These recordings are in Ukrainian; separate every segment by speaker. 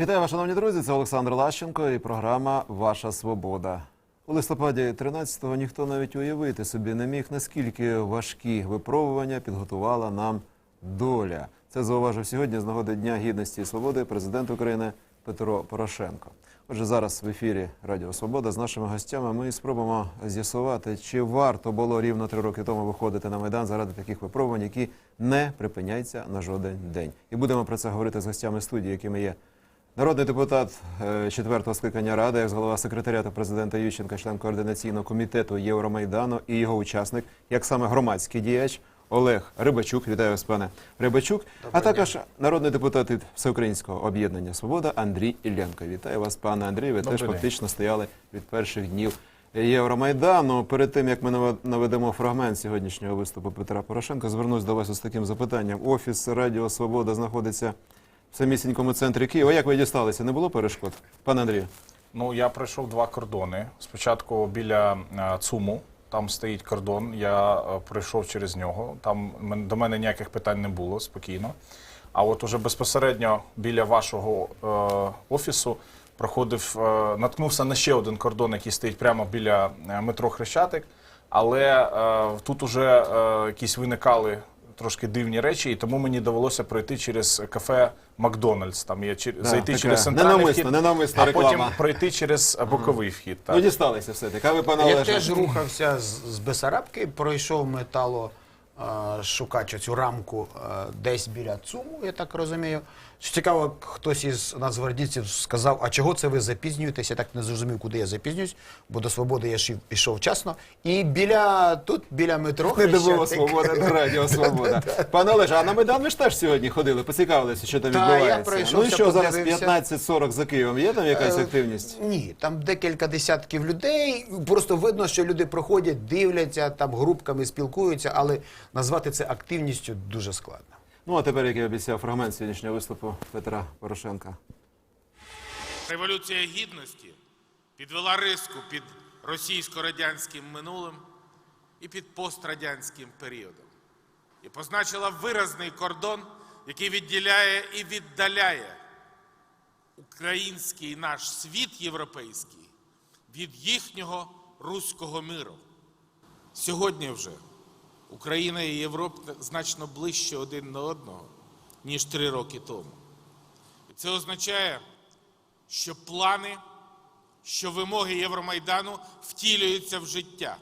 Speaker 1: Вітаю шановні друзі. Це Олександр Лащенко і програма Ваша Свобода. У листопаді 13-го ніхто навіть уявити собі не міг, наскільки важкі випробування підготувала нам доля. Це зауважив сьогодні з нагоди Дня гідності і свободи президент України Петро Порошенко. Отже, зараз в ефірі Радіо Свобода з нашими гостями ми спробуємо з'ясувати, чи варто було рівно три роки тому виходити на майдан заради таких випробувань, які не припиняються на жоден день. І будемо про це говорити з гостями студії, якими є Народний депутат е, четвертого скликання ради, як голова секретаріату президента Ющенка, член координаційного комітету Євромайдану і його учасник, як саме громадський діяч Олег Рибачук. Вітаю вас, пане Рибачук. а також народний депутат від Всеукраїнського об'єднання Свобода Андрій Іллєнко. Вітаю вас, пане Андрій. Ви
Speaker 2: Добрий
Speaker 1: теж
Speaker 2: день.
Speaker 1: фактично стояли від перших днів Євромайдану. Перед тим як ми наведемо фрагмент сьогоднішнього виступу Петра Порошенка, звернусь до вас із таким запитанням. Офіс Радіо Свобода знаходиться в самісінькому центрі Києва. Як ви дісталися? Не було перешкод? Пане Андрію,
Speaker 2: Ну, я пройшов два кордони. Спочатку біля е, ЦУМу, там стоїть кордон. Я е, пройшов через нього. Там до мене ніяких питань не було спокійно. А от уже безпосередньо біля вашого е, офісу проходив, е, наткнувся на ще один кордон, який стоїть прямо біля е, метро Хрещатик. Але е, тут уже е, якісь виникали трошки дивні речі, і тому мені довелося пройти через кафе Макдональдс. Там я чер- зайти
Speaker 1: таке.
Speaker 2: через центральний
Speaker 1: ненавмисна-
Speaker 2: вхід,
Speaker 1: ненавмисна
Speaker 2: а потім
Speaker 1: реклама.
Speaker 2: пройти через боковий вхід. Так.
Speaker 1: ну дісталися все-таки. А ви, пане
Speaker 3: Я
Speaker 1: Олеже?
Speaker 3: теж рухався з, з Бесарабки, пройшов метало е, шукач цю рамку е, десь біля ЦУМу, я так розумію. Цікаво, хтось із нацгвардійців сказав, а чого це ви запізнюєтесь? Я так не зрозумів, куди я запізнююсь, бо до свободи я ж йшов вчасно. І біля тут, біля метро.
Speaker 1: Не
Speaker 3: Хрещатик.
Speaker 1: свобода до Радіо Свобода. Пане Олеже, а на Майдан ви ж теж сьогодні ходили, поцікавилися, що там відбувається. ну і що зараз
Speaker 3: подивився.
Speaker 1: 15.40 за Києвом? Є там якась
Speaker 3: Е,
Speaker 1: активність?
Speaker 3: Ні, там декілька десятків людей. Просто видно, що люди проходять, дивляться, там групками спілкуються, але назвати це активністю дуже складно.
Speaker 1: Ну а тепер, як я обіцяв, фрагмент сьогоднішнього виступу Петра Порошенка.
Speaker 4: Революція гідності підвела риску під російсько-радянським минулим і під пострадянським періодом і позначила виразний кордон, який відділяє і віддаляє український наш світ європейський від їхнього руського миру. Сьогодні вже Україна і Європа значно ближче один до одного, ніж три роки тому. І це означає, що плани, що вимоги Євромайдану втілюються в життя.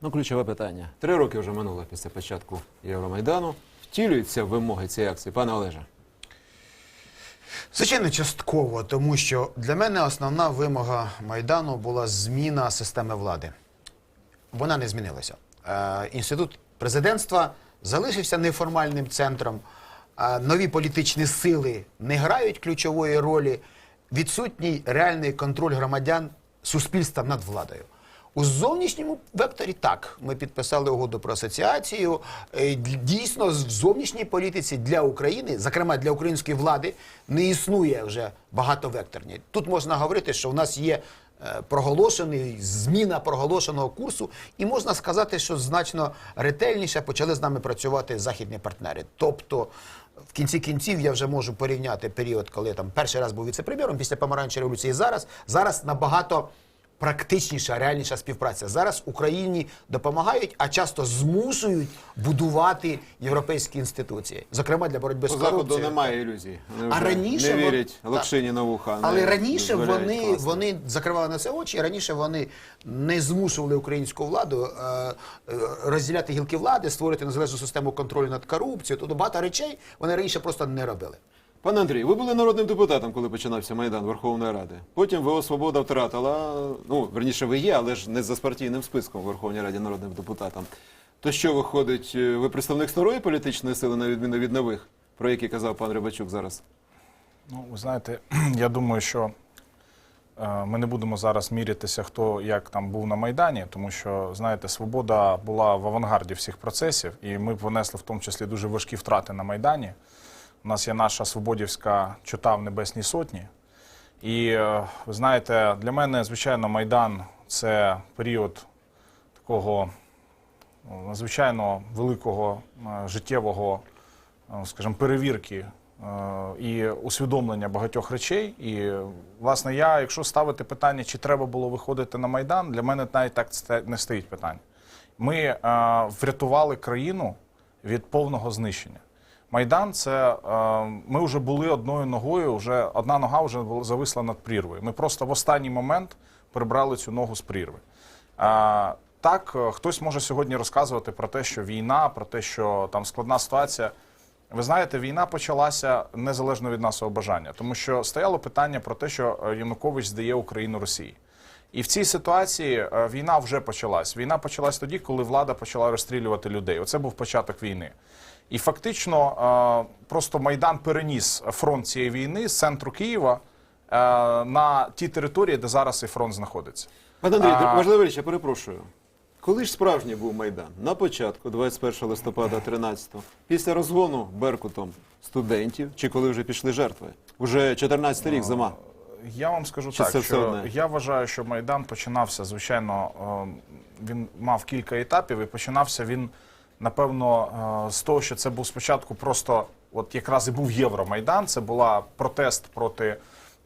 Speaker 1: Ну, ключове питання. Три роки вже минуло після початку Євромайдану. Втілюються вимоги цієї акції. Пане Олеже.
Speaker 3: Звичайно, частково, тому що для мене основна вимога Майдану була зміна системи влади. Вона не змінилася. Е, інститут президентства залишився неформальним центром. Е, нові політичні сили не грають ключової ролі. Відсутній реальний контроль громадян суспільства над владою. У зовнішньому векторі так. Ми підписали угоду про асоціацію. Е, Дійсно, в зовнішній політиці для України, зокрема для української влади, не існує вже багатовекторні. Тут можна говорити, що в нас є проголошений зміна проголошеного курсу, і можна сказати, що значно ретельніше почали з нами працювати західні партнери. Тобто, в кінці кінців я вже можу порівняти період, коли я там перший раз був віце-прем'єром після помаранчевої революції. Зараз зараз набагато практичніша, реальніша співпраця. Зараз Україні допомагають, а часто змушують будувати європейські інституції, зокрема для боротьби з
Speaker 1: По заходу
Speaker 3: корупцією.
Speaker 1: немає ілюзій. Вони
Speaker 3: А раніше
Speaker 1: не вірять. Локшині на вуха.
Speaker 3: Але раніше вони, вони закривали на це очі. Раніше вони не змушували українську владу е, е, розділяти гілки влади, створити незалежну систему контролю над корупцією. Тобто багато речей вони раніше просто не робили.
Speaker 1: Пане Андрій, ви були народним депутатом, коли починався Майдан Верховної Ради. Потім ВО Свобода втратила, ну, верніше, ви є, але ж не за партійним списком в Верховній Раді народним депутатом. То що виходить, е, ви представник старої політичної сили, на відміну від нових, про які казав пан Рибачук зараз?
Speaker 2: Ну, ви знаєте, я думаю, що е, ми не будемо зараз мірятися, хто як там був на Майдані, тому що, знаєте, свобода була в авангарді всіх процесів, і ми понесли в тому числі дуже важкі втрати на Майдані. У нас є наша свободівська чота в Небесній Сотні. І е, ви знаєте, для мене, звичайно, Майдан це період такого ну, надзвичайно великого е, життєвого, е, скажімо, перевірки і усвідомлення багатьох речей. І, власне, я, якщо ставити питання, чи треба було виходити на Майдан, для мене навіть так не стоїть питання. Ми врятували країну від повного знищення. Майдан це е, ми вже були одною ногою, вже одна нога вже зависла над прірвою. Ми просто в останній момент прибрали цю ногу з прірви. Е, так, е, хтось може сьогодні розказувати про те, що війна, про те, що там складна ситуація. Ви знаєте, війна почалася незалежно від нашого бажання, тому що стояло питання про те, що Янукович здає Україну Росії. І в цій ситуації війна вже почалась. Війна почалась тоді, коли влада почала розстрілювати людей. Оце був початок війни. І фактично е, просто Майдан переніс фронт цієї війни з центру Києва е, на ті території, де зараз і фронт знаходиться.
Speaker 1: Пане Андрій,
Speaker 2: А-
Speaker 1: важливе річ, я перепрошую. Коли ж справжній був Майдан? На початку, 21 листопада 13-го, після розгону Беркутом студентів, чи коли вже пішли жертви? Уже 14 рік зима.
Speaker 2: Я вам скажу
Speaker 1: Чи
Speaker 2: так, що я вважаю, що Майдан починався, звичайно, е, він мав кілька етапів, і починався він, напевно, е, з того, що це був спочатку просто, от якраз і був Євромайдан, це була протест проти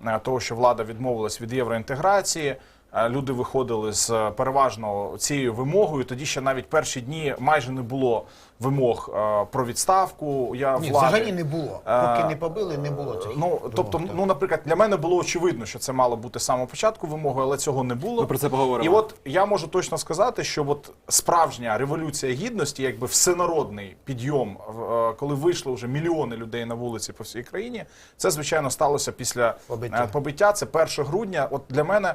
Speaker 2: е, того, що влада відмовилась від євроінтеграції. Е, Люди виходили з е, переважно цією вимогою. Тоді ще навіть перші дні майже не було вимог е, про відставку. Я
Speaker 3: Ні,
Speaker 2: влади.
Speaker 3: взагалі не було. Поки не побили, не було цих.
Speaker 2: Ну, тобто, ну, наприклад, для мене було очевидно, що це мало бути з самого початку вимогою, але цього не було.
Speaker 1: Ми про це поговоримо.
Speaker 2: І от я можу точно сказати, що от справжня революція гідності, якби всенародний підйом, коли вийшли вже мільйони людей на вулиці по всій країні, це звичайно сталося після
Speaker 3: Побиття.
Speaker 2: побиття. Це 1 грудня. От для мене.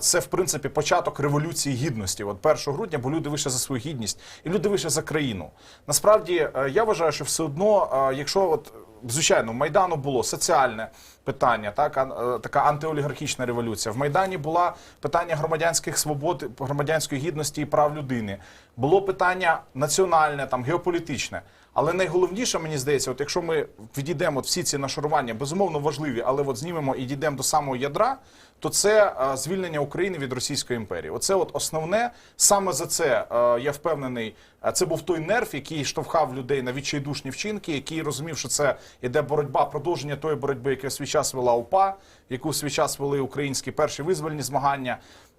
Speaker 2: Це в принципі початок революції гідності. От 1 грудня, бо люди вийшли за свою гідність, і люди вийшли за країну. Насправді е, я вважаю, що все одно, е, якщо от звичайно, в Майдану було соціальне питання, так ан- е, така антиолігархічна революція. В Майдані була питання громадянських свобод, громадянської гідності і прав людини. Було питання національне, там геополітичне. Але найголовніше, мені здається, от якщо ми відійдемо всі ці нашарування, безумовно важливі, але от знімемо і дійдемо до самого ядра, то це е, звільнення України від Російської імперії. Оце от основне. Саме за це е, я впевнений. е, Це був той нерв, який штовхав людей на відчайдушні вчинки, який розумів, що це іде боротьба, продовження тої боротьби, яку в свій час вела УПА, яку свій час вели українські перші визвольні змагання.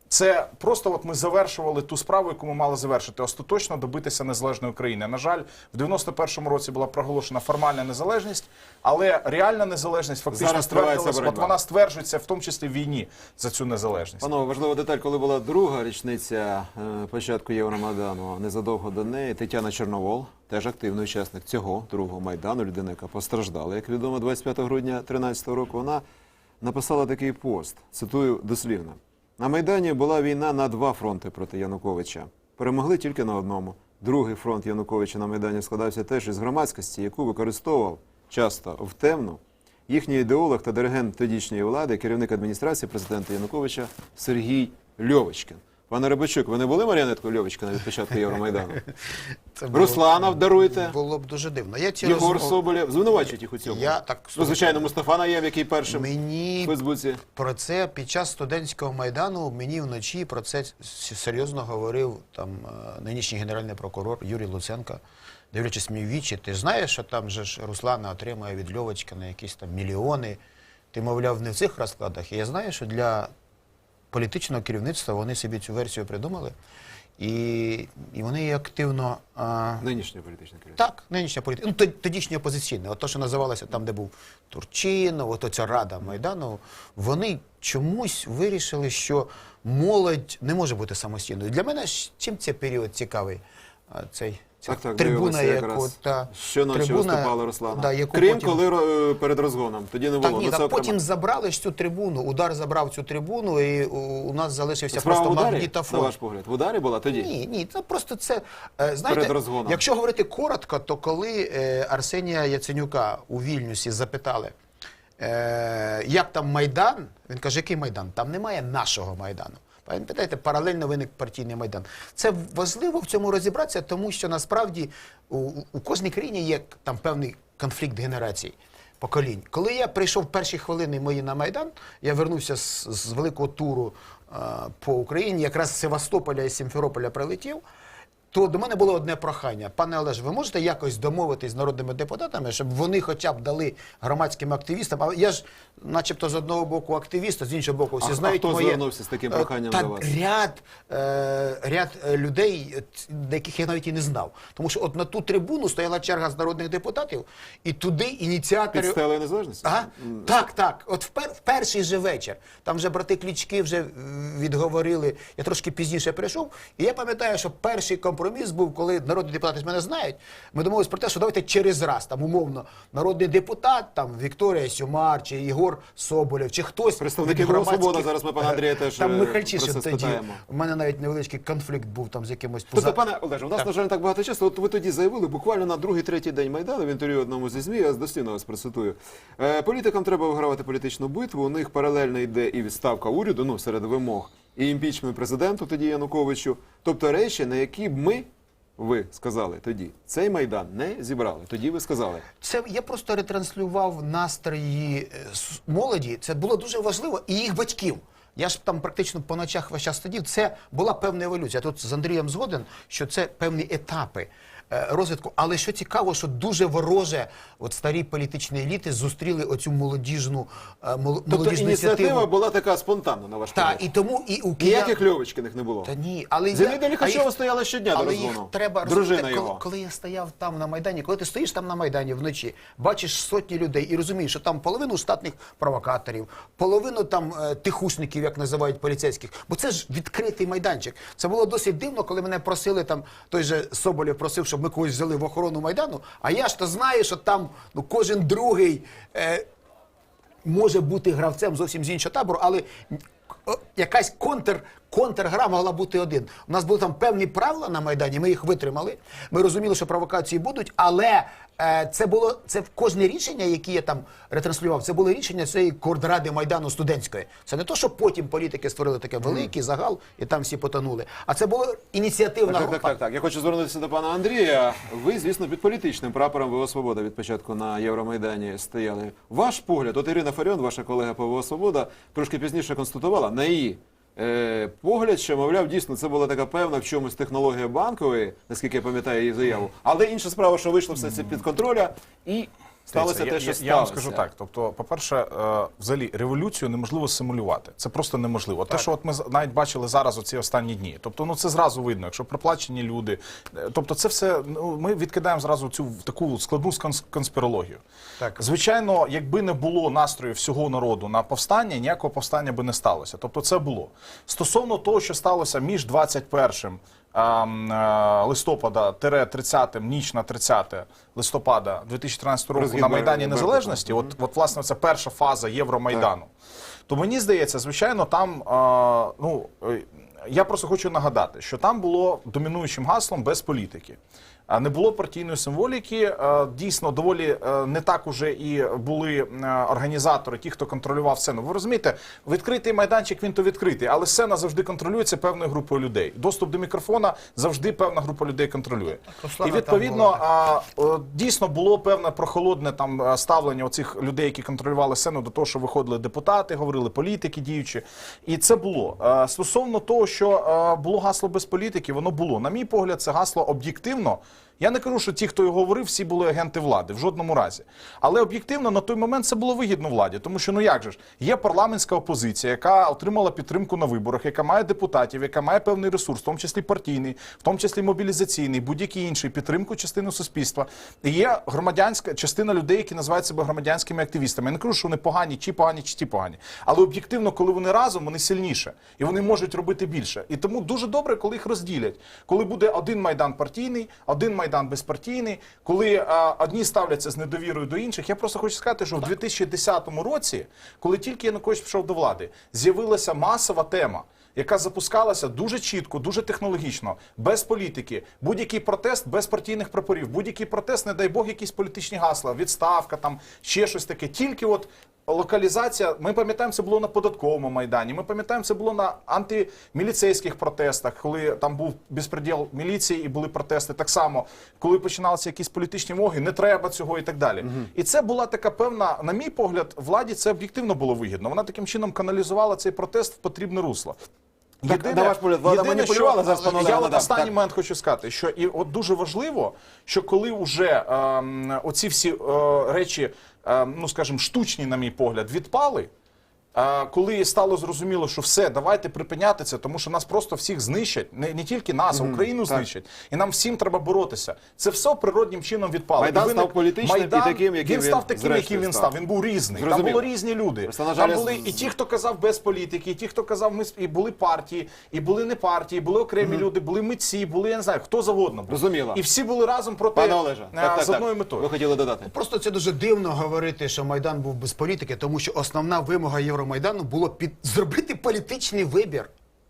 Speaker 2: Це просто от ми завершували ту справу, яку ми мали завершити, остаточно добитися незалежної України. На жаль, в 91-му році була проголошена формальна незалежність, але реальна незалежність фактично ствердилась, от вона стверджується в тому числі в війні за цю незалежність.
Speaker 1: Панове, важлива деталь, коли була друга річниця е, початку Євромайдану, незадовго до неї Тетяна Чорновол, теж активний учасник цього другого майдану, людина, яка постраждала, як відомо, 25 грудня 2013 року, вона написала такий пост. Цитую дослівно: на майдані була війна на два фронти проти Януковича. Перемогли тільки на одному. Другий фронт Януковича на майдані складався теж із громадськості, яку використовував часто в темну їхній ідеолог та диригент тодішньої влади, керівник адміністрації президента Януковича Сергій Льовочкін. Пане Рибачук, ви не були маріонеткою Льовочкина від початку Євромайдану?
Speaker 3: Це було-
Speaker 1: Руслана даруйте,
Speaker 3: Було б дуже дивно. Я ці
Speaker 1: Єгор
Speaker 3: розмов-
Speaker 1: Соболєв. Звинувачують їх у цьому.
Speaker 3: Я так
Speaker 1: Ну, звичайно, Мустафа Наєв, який першим
Speaker 3: Мені
Speaker 1: в Фейсбуці.
Speaker 3: про це під час студентського майдану мені вночі про це с- серйозно говорив там е, нинішній генеральний прокурор Юрій Луценко. Дивлячись мій вічі, ти ж знаєш, що там же ж Руслана отримує від Льовочка на якісь там мільйони. Ти, мовляв, не в цих розкладах. І я знаю, що для політичного керівництва вони собі цю версію придумали. І, і вони її активно. А,
Speaker 1: Нинішнє політичне керівництво.
Speaker 3: так, нинішня політика. Ну, тод- тодішня опозиційна, от то, що називалося там, де був Турчинов, от оця рада Майдану, вони чомусь вирішили, що молодь не може бути самостійною. Для мене чим цей період цікавий? Цей, ця
Speaker 1: Так, так,
Speaker 3: трибуна, яку, та,
Speaker 1: Щоночі
Speaker 3: трибуна,
Speaker 1: виступала Руслана.
Speaker 3: Да, яку
Speaker 1: Крім
Speaker 3: потім...
Speaker 1: коли е, перед розгоном. Тоді не було.
Speaker 3: Так, ні,
Speaker 1: Ну,
Speaker 3: так потім забрали ж цю трибуну, удар забрав цю трибуну, і у, нас залишився
Speaker 1: Справа
Speaker 3: просто
Speaker 1: ударі, на ваш погляд. В ударі була тоді?
Speaker 3: Ні, ні, це просто це. е, Знаєте,
Speaker 1: Перед розгоном.
Speaker 3: якщо говорити коротко, то коли е, Арсенія Яценюка у Вільнюсі запитали, як там Майдан, він каже, який Майдан? Там немає нашого Майдану. Пам'ятаєте, паралельно виник партійний майдан. Це важливо в цьому розібратися, тому що насправді у, у кожній країні є там певний конфлікт генерацій. Поколінь. Коли я прийшов перші хвилини мої на Майдан, я вернувся з, з великого туру е, по Україні, якраз з Севастополя і Сімферополя прилетів. То до мене було одне прохання. Пане Олеж, ви можете якось домовитись з народними депутатами, щоб вони хоча б дали громадським активістам. А я ж, начебто, з одного боку активіст, а з іншого боку, всі
Speaker 1: А- а хто
Speaker 3: моє...
Speaker 1: звернувся з таким
Speaker 3: Е,
Speaker 1: проханням
Speaker 3: та
Speaker 1: до вас?
Speaker 3: Ряд, е, ряд е, людей, яких я навіть і не знав. Тому що от на ту трибуну стояла черга з народних депутатів, і туди ініціатори.
Speaker 1: стелею незалежності?
Speaker 3: Ага. Так, так. От в, пер, в перший же вечір. Там вже брати Клічки вже е, відговорили. Я трошки пізніше прийшов. І я пам'ятаю, що перший компроміс був, коли народні депутати з мене знають. Ми домовились про те, що давайте через раз, там умовно, народний депутат, там Вікторія Сюмар, чи Ігор Соболєв, чи хтось.
Speaker 1: Представники громадських- Зараз ми пана Андрія теж,
Speaker 3: Там
Speaker 1: е,
Speaker 3: Михальчишин тоді.
Speaker 1: спитаємо.
Speaker 3: У мене навіть невеличкий конфлікт був там з якимось
Speaker 1: Тобто,
Speaker 3: поза-
Speaker 1: пане Олеже, у нас, на жаль, не так багато часу. От ви тоді заявили, буквально на другий-третій день Майдану в інтерв'ю одному зі ЗМІ, я дослівно вас процитую. Е, політикам треба вигравати політичну битву, у них паралельно йде і відставка уряду, ну, серед вимог, і імпічмент президенту тоді Януковичу. Тобто речі, на які б ми, ви сказали тоді, цей Майдан не зібрали. Тоді ви сказали.
Speaker 3: Це я просто ретранслював настрої е, молоді. Це було дуже важливо, і їх батьків. Я ж там практично по ночах весь час сидів. Це була певна еволюція. Тут з Андрієм згоден, що це певні етапи розвитку. Але що цікаво, що дуже вороже, от старі політичні еліти зустріли оцю молодіжну, е,
Speaker 1: Тобто
Speaker 3: молодіжну
Speaker 1: ініціатива була така спонтанна, на ваш
Speaker 3: Та,
Speaker 1: погляд?
Speaker 3: і тому і у киян...
Speaker 1: Ніяких Льовочкиних не було.
Speaker 3: Та ні, але я-
Speaker 1: Ліхачова
Speaker 3: їх-
Speaker 1: стояла щодня до
Speaker 3: але їх треба
Speaker 1: Дружина
Speaker 3: розуміти,
Speaker 1: його.
Speaker 3: Коли, коли я стояв там на майдані, коли ти стоїш там на майдані вночі, бачиш сотні людей і розумієш, що там половину штатних провокаторів, половину там е, тихушників, як називають поліцейських, бо це ж відкритий майданчик. Це було досить дивно, коли мене просили там. Той же Соболєв просив, щоб ми когось взяли в охорону майдану. А я ж то знаю, що там ну кожен другий. Е, може бути гравцем зовсім з іншого табору, але якась контр, контргра могла бути один. У нас були там певні правила на Майдані, ми їх витримали. Ми розуміли, що провокації будуть, але е, це було це кожне рішення, яке я там ретранслював, це було рішення цієї коордради Майдану студентської. Це не то, що потім політики створили таке великий загал і там всі потонули. А це була ініціативна
Speaker 1: Так,
Speaker 3: група.
Speaker 1: так, так, так. Я хочу звернутися до пана Андрія. Ви, звісно, під політичним прапором ВО Свобода від початку на Євромайдані стояли. Ваш погляд, от Ірина Фаріон, ваша колега по ВО Свобода, трошки пізніше констатувала на її погляд, що, мовляв, дійсно це була така певна в чомусь технологія банкової, наскільки я пам'ятаю її заяву. Але інша справа, що вийшло все це під контроля і сталося те, що
Speaker 2: я, я вам скажу так. Тобто, по-перше, е, взагалі революцію неможливо симулювати. Це просто неможливо. Те, що от ми навіть бачили зараз оці останні дні. Тобто, ну це зразу видно, якщо проплачені люди. е, Тобто, це все ну, ми відкидаємо зразу цю таку складну конспірологію.
Speaker 3: Так.
Speaker 2: Звичайно, якби не було настрою всього народу на повстання, ніякого повстання би не сталося. Тобто, це було стосовно того, що сталося між 21 ем, е, листопада тире 30 ніч на 30 листопада 2013 року
Speaker 1: Розгін
Speaker 2: на майдані
Speaker 1: Беркута.
Speaker 2: Незалежності. От, от власне це перша фаза Євромайдану. То мені здається, звичайно, там е, ну е, я просто хочу нагадати, що там було домінуючим гаслом без політики. Не було партійної символіки. Е, Дійсно, доволі е, не так уже і були е, організатори, ті, хто контролював сцену. Ви розумієте, відкритий майданчик він то відкритий, але сцена завжди контролюється певною групою людей. Доступ до мікрофона завжди певна група людей контролює.
Speaker 3: Руслана
Speaker 2: І відповідно дійсно було певне прохолодне там ставлення оцих людей, які контролювали сцену, до того, що виходили депутати, говорили політики діючі. І це було. Стосовно того, що е, було гасло без політики, воно було. На мій погляд, це гасло об'єктивно. Я не кажу, що ті, хто його говорив, всі були агенти влади в жодному разі. Але об'єктивно на той момент це було вигідно владі, тому що ну як же ж є парламентська опозиція, яка отримала підтримку на виборах, яка має депутатів, яка має певний ресурс, в тому числі партійний, в тому числі мобілізаційний, будь-який інший підтримку частини суспільства. І є громадянська частина людей, які називають себе громадянськими активістами. Я не кажу, що вони погані, чи погані, чи ті погані. Але об'єктивно, коли вони разом, вони сильніше і вони можуть робити більше. І тому дуже добре, коли їх розділять. Коли буде один майдан партійний, один майдан безпартійний, коли а, одні ставляться з недовірою до інших. Я просто хочу сказати, що в 2010 році, коли тільки Янукович пішов до влади, з'явилася масова тема. Яка запускалася дуже чітко, дуже технологічно, без політики, будь-який протест без партійних прапорів, будь-який протест, не дай Бог, якісь політичні гасла, відставка, там ще щось таке. Тільки от локалізація. Ми пам'ятаємо, це було на податковому майдані. Ми пам'ятаємо, це було на антиміліцейських протестах, коли там був безпреділ міліції і були протести. Так само, коли починалися якісь політичні вимоги, не треба цього і так далі. І це була така певна, на мій погляд, владі це об'єктивно було вигідно. Вона таким чином каналізувала цей протест в потрібне русло.
Speaker 1: Так, на ваш погляд, влада
Speaker 2: єдине,
Speaker 1: маніпулювала
Speaker 2: що-
Speaker 1: зараз, пану
Speaker 2: Я
Speaker 1: Олеже,
Speaker 2: от
Speaker 1: надам.
Speaker 2: останній
Speaker 1: Так.
Speaker 2: момент хочу сказати, що і от дуже важливо, що коли вже ем, оці всі е, речі, ем, ну скажімо, штучні, на мій погляд, відпали. Коли стало зрозуміло, що все, давайте припиняти це, тому що нас просто всіх знищать, не, не тільки нас, а Україну
Speaker 1: так.
Speaker 2: знищать, і нам всім треба боротися. Це все природнім чином відпало.
Speaker 1: Майдан
Speaker 2: виник-
Speaker 1: став політичним і таким, яким
Speaker 2: він став таким, яким він
Speaker 1: став.
Speaker 2: став. Він був різний. Там
Speaker 1: Зрозуміло.
Speaker 2: були різні люди.
Speaker 1: Просто, на жаль,
Speaker 2: Там були і ті, хто казав без політики, і ті, хто казав, ми с- і були партії, і були не партії, були окремі люди, були митці, були я не знаю, хто завгодно. був.
Speaker 1: Зрозуміло.
Speaker 2: І всі були разом проти
Speaker 1: Пане Олеже,
Speaker 2: е,
Speaker 1: так, так,
Speaker 2: з
Speaker 1: так.
Speaker 2: одною метою.
Speaker 1: Ви хотіли додати.
Speaker 3: Просто це дуже дивно говорити, що Майдан був без політики, тому що основна вимога Євромайдану було під зробити політичний вибір.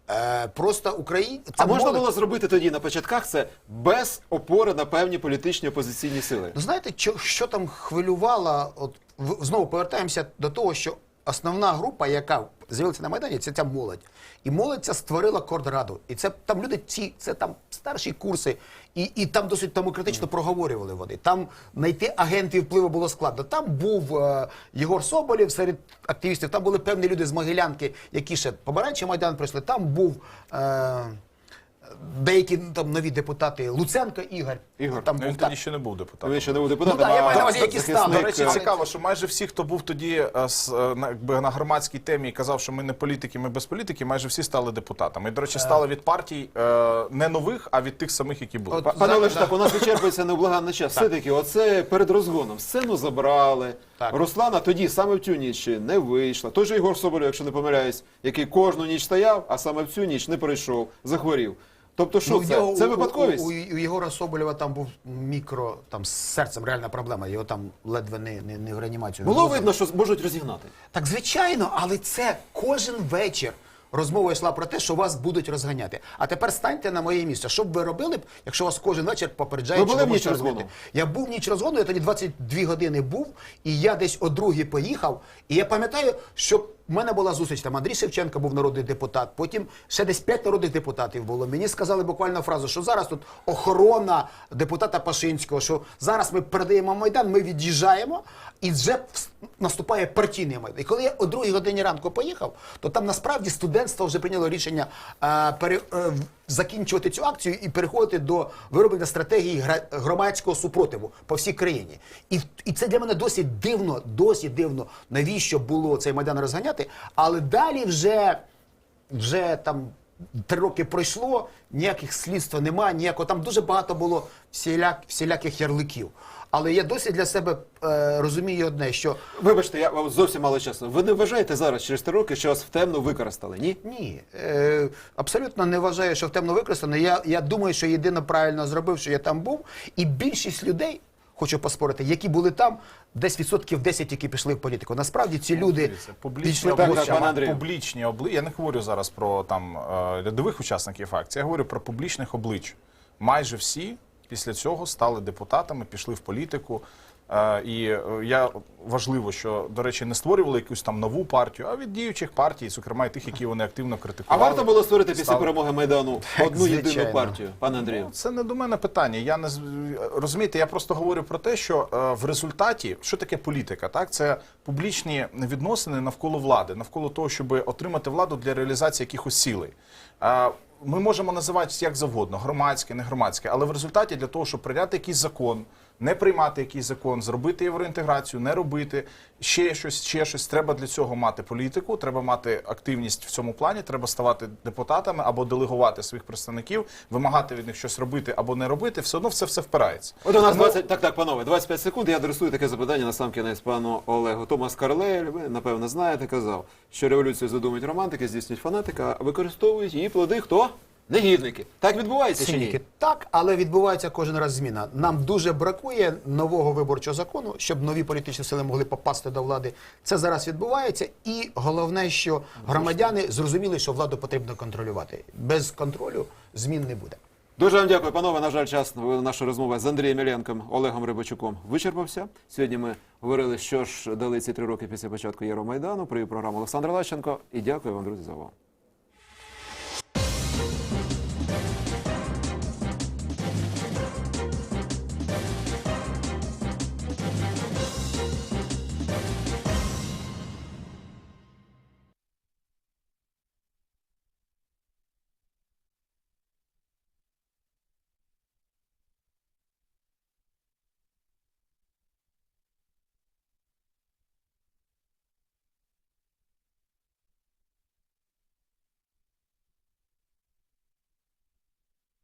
Speaker 3: Е, просто Україна
Speaker 1: А можна було зробити тоді на початках це без опори на певні політичні опозиційні сили?
Speaker 3: Ну знаєте, що, що там хвилювало? От знову повертаємося до того, що основна група, яка з'явилася на майдані, це ця молодь. І молодь ця створила кордраду. І це там люди, ці це там старші курси, і, і там досить демократично проговорювали вони. Там знайти агентів впливу було складно. Там був е, Єгор Соболєв серед активістів. Там були певні люди з Могилянки, які ще помаранчі майдан прийшли. Там був. Е, Деякі ну, там нові депутати Луценко Ігор.
Speaker 1: Ігор.
Speaker 3: там
Speaker 2: Ну,
Speaker 3: був
Speaker 2: він
Speaker 3: так.
Speaker 2: тоді ще не був депутатом.
Speaker 1: Ви ще не був депутатом,
Speaker 3: Ну, так, я маю на увазі, які
Speaker 1: захисник,
Speaker 3: стали.
Speaker 2: До речі,
Speaker 1: е,
Speaker 2: цікаво, що майже всі, хто був тоді е, с- е, на, якби, на громадській темі і казав, що ми не політики, ми без політики, майже всі стали депутатами. І, до речі, стали від партій е, не нових, а від тих самих, які були.
Speaker 3: От
Speaker 1: Па- Пане Олеже, так, у нас вичерпується невблаганний час. Все-таки, оце перед розгоном сцену забрали.
Speaker 3: Так.
Speaker 1: Руслана тоді саме в цю ніч не вийшла. Той же Ігор Соболєв, якщо не помиляюсь, який кожну ніч стояв, а саме в цю ніч не прийшов, захворів. Тобто, що
Speaker 3: Ну,
Speaker 1: це?
Speaker 3: нього-
Speaker 1: Це
Speaker 3: у-
Speaker 1: випадковість?
Speaker 3: У, у, у Єгора Соболєва там був мікро, там з серцем реальна проблема. Його там ледве не, не, не в реанімацію.
Speaker 1: Було
Speaker 3: вивозили.
Speaker 1: видно, що можуть розігнати.
Speaker 3: Так, звичайно, але це кожен вечір. Розмова йшла про те, що вас будуть розганяти. А тепер станьте на моє місце. Що б ви робили б, якщо вас кожен вечір попереджають,
Speaker 1: Ви були
Speaker 3: що
Speaker 1: в ніч розгону?
Speaker 3: Я був ніч розгону, я тоді 22 години був, і я десь о другій поїхав. І я пам'ятаю, що в мене була зустріч. Там Андрій Шевченко був народний депутат, потім ще десь п'ять народних депутатів було. Мені сказали буквально фразу, що зараз тут охорона депутата Пашинського, що зараз ми передаємо Майдан, ми від'їжджаємо, і вже наступає партійний майдан. І коли я о другій годині ранку поїхав, то там насправді студентство вже прийняло рішення е, е, закінчувати цю акцію і переходити до вироблення стратегії громадського супротиву по всій країні. І, і це для мене досі дивно, досі дивно, навіщо було цей майдан розганяти. Але далі вже вже там три роки пройшло, ніяких слідств немає, ніякого. Там дуже багато було всіляк, всіляких ярликів. Але я досі для себе е, розумію одне, що
Speaker 1: Вибачте, я вам зовсім мало часу. Ви не вважаєте зараз через три роки, що вас в темну використали? Ні?
Speaker 3: ні, е, абсолютно не вважаю, що в темно використано. Я, я думаю, що єдино правильно зробив, що я там був, і більшість людей. Хочу поспорити, які були там, десь відсотків 10, які пішли в політику. Насправді ці люди
Speaker 2: публічні обличчя, публічні обличчя. Я не говорю зараз про там е, рядових учасників акції, я говорю про публічних облич. Майже всі після цього стали депутатами, пішли в політику. Е, І е, я важливо, що до речі, не створювали якусь там нову партію, а від діючих партій, зокрема і тих, які вони активно
Speaker 1: А варто було створити після
Speaker 2: стали-
Speaker 1: перемоги Майдану одну єдину партію, пане Андрію?
Speaker 2: Це не до мене питання. Я не розумієте, я просто говорю про те, що е, в результаті що таке політика? Так, це публічні відносини навколо влади, навколо того, щоб отримати владу для реалізації якихось цілей. Ми можемо називати як завгодно, громадське, не громадське, але в результаті для того, щоб прийняти якийсь закон, не приймати якийсь закон, зробити євроінтеграцію, не робити ще щось, ще щось. Треба для цього мати політику, треба мати активність в цьому плані, треба ставати депутатами або делегувати своїх представників, вимагати від них щось робити або не робити. Все одно все все впирається.
Speaker 1: От у нас
Speaker 2: Тому-
Speaker 1: 20, так, так, панове, 25 секунд. Я адресую таке запитання на сам кінець пану Олегу. Томас Карлель, ви напевно знаєте, казав, що революцію задумують романтики, здійснюють фанатика, а використовують її плоди хто? Негідники. Так відбувається чи ні?
Speaker 3: Так, але відбувається кожен раз зміна. Нам дуже бракує нового виборчого закону, щоб нові політичні сили могли попасти до влади. Це зараз відбувається. І головне, що громадяни зрозуміли, що владу потрібно контролювати. Без контролю змін не буде.
Speaker 1: Дуже вам дякую, панове. На жаль, час наша розмова з Андрієм Ілєнком, Олегом Рибачуком вичерпався. Сьогодні ми говорили, що ж дали ці три роки після початку Євромайдану. Привів програму Олександр Лащенко. І дякую вам, друзі, за увагу.